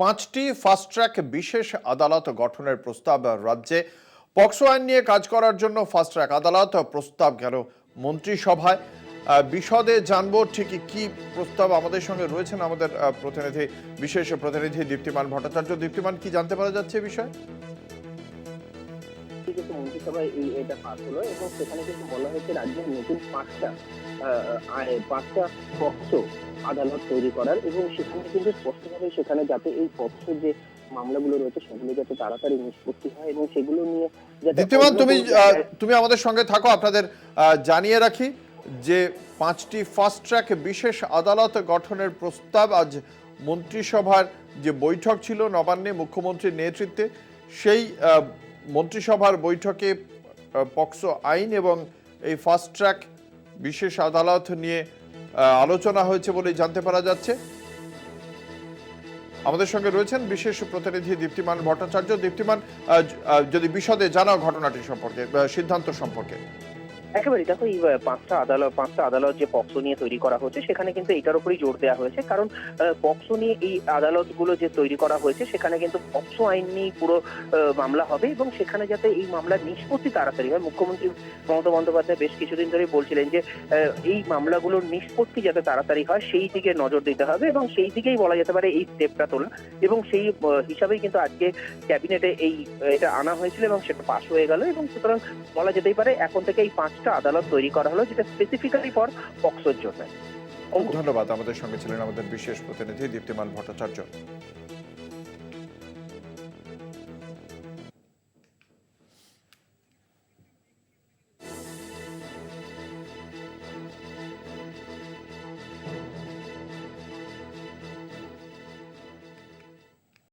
পাঁচটি fast track বিশেষ আদালত গঠনের প্রস্তাব রাজ্যে। পক্সো আইন নিয়ে কাজ করার জন্য ফাস্ট ট্র্যাক আদালত প্রস্তাব গেল মন্ত্রিসভায়? বিশদে জানব ঠিক কি প্রস্তাব আমাদের সঙ্গে রয়েছেন আমাদের প্রতিনিধি, বিশেষ প্রতিনিধি দীপ্তিমান ভট্টাচার্য। দীপ্তিমান, কি জানতে পারা যাচ্ছে বিষয়ে? কিন্তু মন্ত্রিসভায় এই এটা পাস হলো এবং সেখানে কিন্তু বলা হয়েছে রাজ্যের নতুন পাঁচটা পাঁচটা পক্সো আদালত তৈরি করার এবং সেখানে কিন্তু স্পষ্টভাবে সেখানে যাতে এই পক্সো যে মামলাগুলো রয়েছে সেগুলো যাতে তাড়াতাড়ি নিষ্পত্তি হয় এবং সেগুলো নিয়ে দীপ্তিমান তুমি তুমি আমাদের সঙ্গে থাকো আপনাদের জানিয়ে রাখি যে পাঁচটি ফাস্ট ট্র্যাক বিশেষ আদালত গঠনের প্রস্তাব আজ মন্ত্রিসভার যে বৈঠক ছিল নবান্নে মুখ্যমন্ত্রীর নেতৃত্বে সেই মন্ত্রিসভার বৈঠকে পক্সো আইন এবং এই ফাস্ট ট্র্যাক বিশেষ আদালত নিয়ে আলোচনা হয়েছে বলে জানতে পারা যাচ্ছে। আমাদের সঙ্গে রয়েছেন বিশেষ প্রতিনিধি দীপ্তিমান ভট্টাচার্য। দীপ্তিমান যদি বিশদে জানাও ঘটনাটি সম্পর্কে সিদ্ধান্ত সম্পর্কে। একেবারে দেখো এই পাঁচটা আদালত পাঁচটা আদালত যে পক্সো নিয়ে তৈরি করা হচ্ছে, সেখানে কিন্তু এটার উপরই জোর দেওয়া হয়েছে। কারণ পক্সো নিয়ে এই আদালতগুলো যে তৈরি করা হয়েছে, সেখানে কিন্তু পক্সো আইন নিয়ে পুরো মামলা হবে এবং সেখানে যাতে এই মামলার নিষ্পত্তি তাড়াতাড়ি হয়, মুখ্যমন্ত্রী মমতা বন্দ্যোপাধ্যায় বেশ কিছুদিন ধরে বলছিলেন যে এই মামলাগুলোর নিষ্পত্তি যাতে তাড়াতাড়ি হয়, সেই দিকে নজর দিতে হবে এবং সেই দিকেই বলা যেতে পারে এই স্টেপটা তোলা এবং সেই হিসাবেই কিন্তু আজকে ক্যাবিনেটে এই এটা আনা হয়েছিল এবং সেটা পাশ হয়ে গেল এবং সুতরাং বলা যেতেই পারে এখন থেকে এই পাঁচটা আদালত তৈরি করা হলো যেটা স্পেসিফিক্যালি ফর পক্সোর জন্য। ধন্যবাদ, আমাদের সঙ্গে ছিলেন আমাদের বিশেষ প্রতিনিধি দীপ্তিমান ভট্টাচার্য।